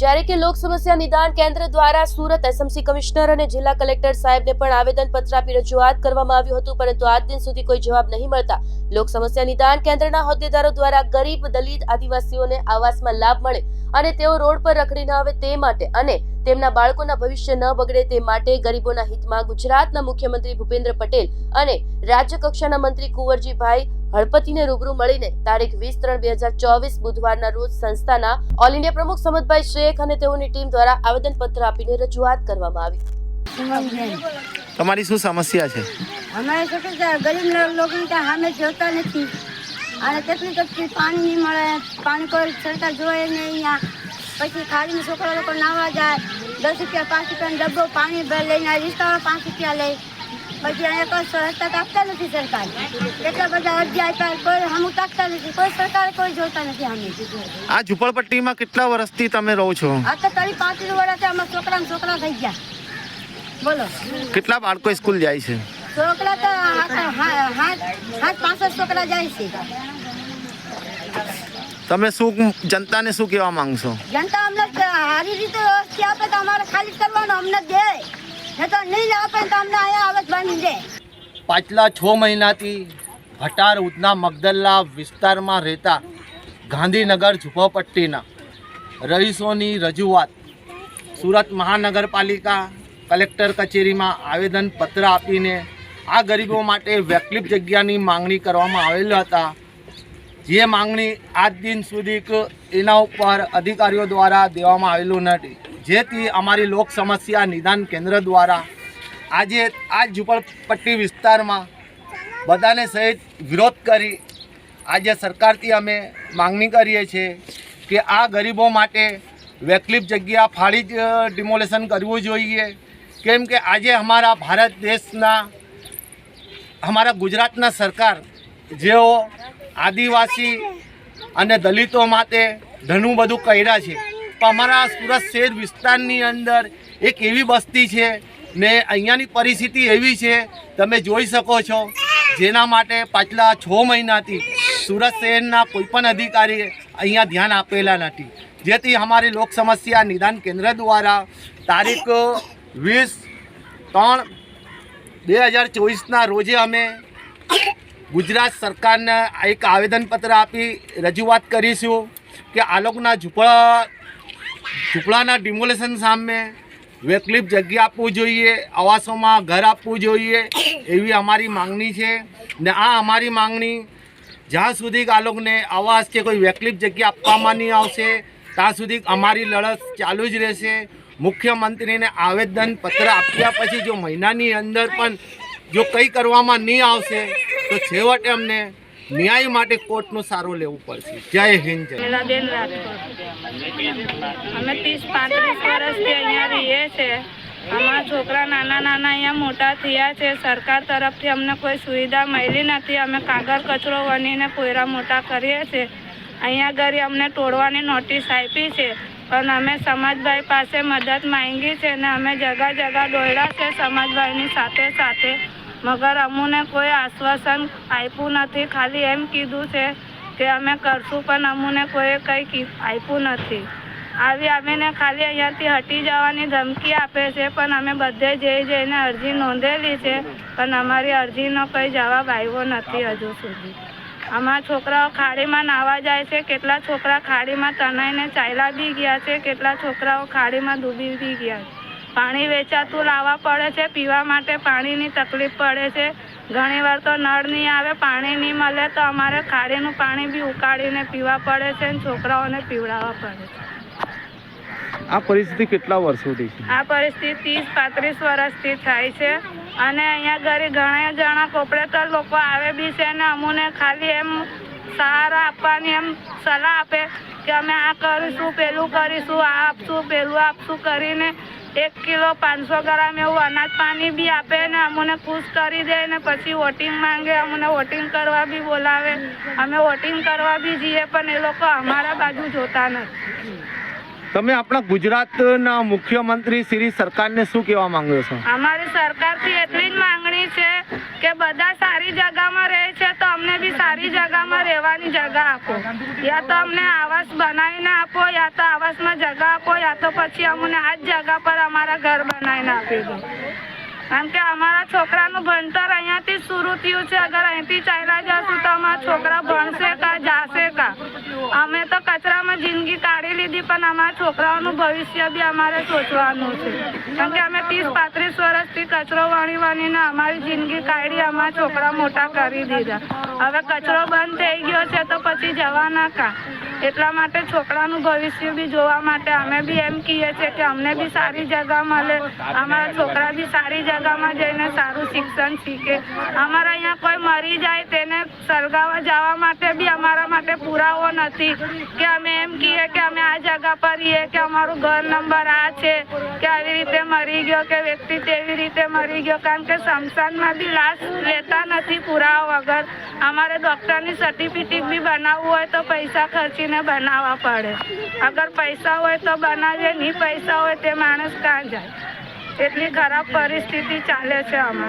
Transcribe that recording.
જ્યારે કે લોક સમસ્યા નિદાન કેન્દ્ર દ્વારા સુરત એસએમસી કમિશનર અને જિલ્લા કલેક્ટર સાહેબને પણ આવેદન પત્ર આપી રજૂઆત કરવામાં આવ્યું હતું, પરંતુ આજ દિન સુધી કોઈ જવાબ નહીં મળતા. લોક સમસ્યા નિદાન કેન્દ્રના હોદ્દેદારો દ્વારા ગરીબ દલિત આદિવાસીઓને આવાસમાં લાભ મળે. અને તેઓ રોડ પર રખડી ન આવે તે માટે અને તેમના બાળકોના ભવિષ્ય ન બગડે તે માટે ગરીબોના હિતમાં ગુજરાતના મુખ્યમંત્રી ભૂપેન્દ્ર પટેલ અને રાજ્ય કક્ષાના મંત્રી કુંવરજીભાઈ હળપતિને રૂબરૂ મળીને તારીખ વીસ ત્રણ બે હજાર ચોવીસ બુધવારના રોજ સંસ્થાના ઓલ ઇન્ડિયા પ્રમુખ સમદભાઈ શેખ અને તેઓની ટીમ દ્વારા આવેદનપત્ર આપીને રજૂઆત કરવામાં આવી. તમારી શું સમસ્યા છે? અમારે શું છે? ગરીબ લોકો સામે જોતા નથી. અને કેટલી કેટલી પાણી નહીં મળે પાણી કોઈ સરકાર જોવે નહીં અહીંયા. પછી ખાડીમાં છોકરા લોકો નાવા જાય. દસ રૂપિયા પાંચ રૂપિયાનો ડબ્બો પાણી ભર લઈને રિક્ષાવાળા પાંચ રૂપિયા લે. પછી અહીંયા કોઈ સહજતા આપતા નથી સરકાર. કેટલા બધા અરજી આપ્યા કોઈ હમ તાકતા નથી. કોઈ સરકાર કોઈ જોતા નથી અમે આ ઝુંપડપટ્ટીમાં કેટલા વર્ષથી તમે રહો છો? આ તો તારી પાંત્રીસ વર્ષથી અમારા છોકરા છોકરા થઈ ગયા. બોલો. કેટલા બાળકો સ્કૂલ જાય છે? છોકરા તો હાથ પાસઠ છોકરા જાય છે. તમે શું જનતાને શું કહેવા માંગશો? જનતા અમને સારી રીતે વ્યવસ્થિત આપે તો અમારે ખાલી કરવાનું અમને દે. ને તો નહીં આપે તો અમને અહીંયા આવે બની દે પાછલા છ મહિનાથી ભટાર ઉધના મગદલ્લા વિસ્તારમાં રહેતા ગાંધીનગર ઝુંપડપટ્ટીના રહીશોની રજૂઆત સુરત મહાનગરપાલિકા કલેક્ટર કચેરીમાં આવેદનપત્ર આપીને આ ગરીબો માટે વૈકલ્પિક જગ્યાની માંગણી કરવામાં આવેલ હતા. જે માંગણી આજ દિન સુધી એના ઉપર અધિકારીઓ દ્વારા દેવામાં આવેલું નથી. જેથી અમારી લોક સમસ્યા નિદાન કેન્દ્ર દ્વારા આજે આ ઝુંપડપટ્ટી વિસ્તારમાં બધાને સહિત વિરોધ કરી આજે સરકારથી અમે માંગણી કરીએ છીએ કે આ ગરીબો માટે વૈકલ્પિક જગ્યા ફાળી જ ડિમોલેશન કરવું જોઈએ. કેમ કે આજે અમારા ભારત દેશના અમારા ગુજરાતના સરકાર જેઓ આદિવાસી અને દલિતો માટે ઘણું બધું કર્યા છે. પણ અમારા સુરત શહેર વિસ્તારની અંદર એક એવી બસ્તી છે, ને અહીંયાની પરિસ્થિતિ એવી છે, તમે જોઈ શકો છો, જેના માટે પાછલા છ મહિનાથી સુરત શહેરના કોઈપણ અધિકારીએ અહીંયા ધ્યાન આપેલા નથી. જેથી અમારી લોક સમસ્યા નિદાન કેન્દ્ર દ્વારા તારીખ વીસ ત્રણ બે હજાર ચોવીસના રોજે અમે ગુજરાત સરકારને એક આવેદનપત્ર આપી રજૂઆત કરીશું કે આ લોકોના ઝૂંપડા, ઝૂંપડાના ડિમોલેશન સામે વૈકલ્પિક જગ્યા આપવું જોઈએ, આવાસોમાં ઘર આપવું જોઈએ એવી અમારી માંગણી છે. ને આ અમારી માંગણી જ્યાં સુધી આ લોકોને આવાસ કે કોઈ વૈકલ્પિક જગ્યા આપવામાં નહીં આવશે, ત્યાં સુધી અમારી લડત ચાલુ જ રહેશે. મુખ્યમંત્રીને આવેદન પત્ર આપ્યા પછી જો મહિનાની અંદર પણ જો કંઈ કરવામાં નહીં આવશે, તો છેવટે અમને ન્યાય માટે કોર્ટનો સારો લેવું પડશે. જય હિન્દ, જય અમે ત્રીસ પાંત્રીસ વર્ષથી અહીંયા રહીએ છીએ. અમારા છોકરા નાના નાના અહીંયા મોટા થયા છે. સરકાર તરફથી અમને કોઈ સુવિધા મળી નથી. અમે કાગળ, કચરો વણીને કોયરા મોટા કરીએ છીએ. અહીંયા ઘરે અમને તોડવાની નોટિસ આપી છે. પણ અમે સમાજભાઈ પાસે મદદ માંગી છે ને અમે જગા જગા દોડ્યા છે સમાજભાઈની સાથે સાથે. મગર અમુને કોઈ આશ્વાસન આપ્યું નથી. ખાલી એમ કીધું છે કે અમે કરશું, પણ અમુને કોઈ કંઈ આપ્યું નથી. આવી આવીને ખાલી અહીંયાથી હટી જવાની ધમકી આપે છે, પણ અમે બધે જઈ જઈને અરજી નોંધેલી છે, પણ અમારી અરજીનો કંઈ જવાબ આવ્યો નથી હજુ સુધી. અમારા છોકરાઓ ખાડીમાં નાવા જાય છે, કેટલા છોકરા ખાડીમાં તણાઈને ચાયલા બી ગયા છે, કેટલા છોકરાઓ ખાડીમાં ડૂબી બી ગયા છે. પાણી વેચાતું લાવવા પડે છે, પીવા માટે પાણીની તકલીફ પડે છે. ઘણીવાર તો નળ નહીં આવે, પાણી નહીં મળે તો અમારે ખાડીનું પાણી બી ઉકાળીને પીવા પડે છે અને છોકરાઓને પીવડાવવા પડે છે. આ પરિસ્થિતિ કેટલા વર્ષોથી છે? આ પરિસ્થિતિ ત્રીસ, પાંત્રીસ વર્ષથી થાય છે. અને અહીંયા ઘરે ઘણા જણા કોપરેટર લોકો આવે બી છે અને અમુને ખાલી એમ સહારા આપવાની એમ સલાહ આપે કે અમે આ કરીશું, પેલું કરીશું, આ આપશું, પેલું આપશું કરીને એક કિલો પાંચસો ગ્રામ એવું અનાજ પાણી બી આપે ને અમને ખુશ કરી દે ને પછી વોટિંગ માંગે, અમને વોટિંગ કરવા બી બોલાવે. અમે વોટિંગ કરવા બી જઈએ પણ એ લોકો અમારા બાજુ જોતા નથી. તમે આપણા ગુજરાતના મુખ્યમંત્રી શ્રી સરકારને શું કહેવા માંગો છો? અમારી સરકારથી એટલી જ માંગણી છે કે બધા સારી જગામાં રહે છે તો અમને બી સારી જગામાં રહેવાની જગા આપો. યા તો અમને આવાસ બનાવીને આપો, યા તો આવાસમાં જગા આપો, યા તો પછી અમને આ જ જગા પર અમારા ઘર બનાવીને આપી દો. કારણ કે અમારા છોકરાનું ભણતર અહીંયાથી શરૂ થયું છે. અગર અહીંથી ચાલ્યા જશું તો અમારા છોકરા ભણશે કા અમે તો કચરામાં જિંદગી કાઢી લીધી, પણ અમારા છોકરાઓનું ભવિષ્ય બી અમારે સોચવાનું છે. કારણ કે અમે ત્રીસ પાંત્રીસ વર્ષથી કચરો વાણી વણીને અમારી જિંદગી કાઢી અમારા છોકરા મોટા કરી દીધા. હવે કચરો બંધ થઈ ગયો છે તો પછી જવાના કા. એટલા માટે છોકરાનું ભવિષ્ય બી જોવા માટે અમે બી એમ કહીએ છીએ કે અમને બી સારી જગા મળે. અમારા છોકરા બી સારી જગામાં જઈને સારું શિક્ષણ શીખે. અમારા અહીંયા કોઈ મરી જાય તેને સળગાવવા જવા માટે બી અમારા માટે પુરાવો નથી. કે અમે એમ કહીએ કે અમે આ જગા પર રહીએ, કે અમારું ઘર નંબર આ છે, કે આવી રીતે મરી ગયો, કે વ્યક્તિ તેવી રીતે મરી ગયો કારણ કે સ્મશાનમાં બી લાશ લેતા નથી પુરાવા વગર. અમારે ડૉક્ટરની સર્ટિફિકેટ બી બનાવવું હોય તો પૈસા ખર્ચીને બનાવવા પડે. અગર પૈસા હોય તો બનાવીએ, નહીં પૈસા હોય તે માણસ ક્યાં જાય? એટલી ખરાબ પરિસ્થિતિ ચાલે છે અમારે.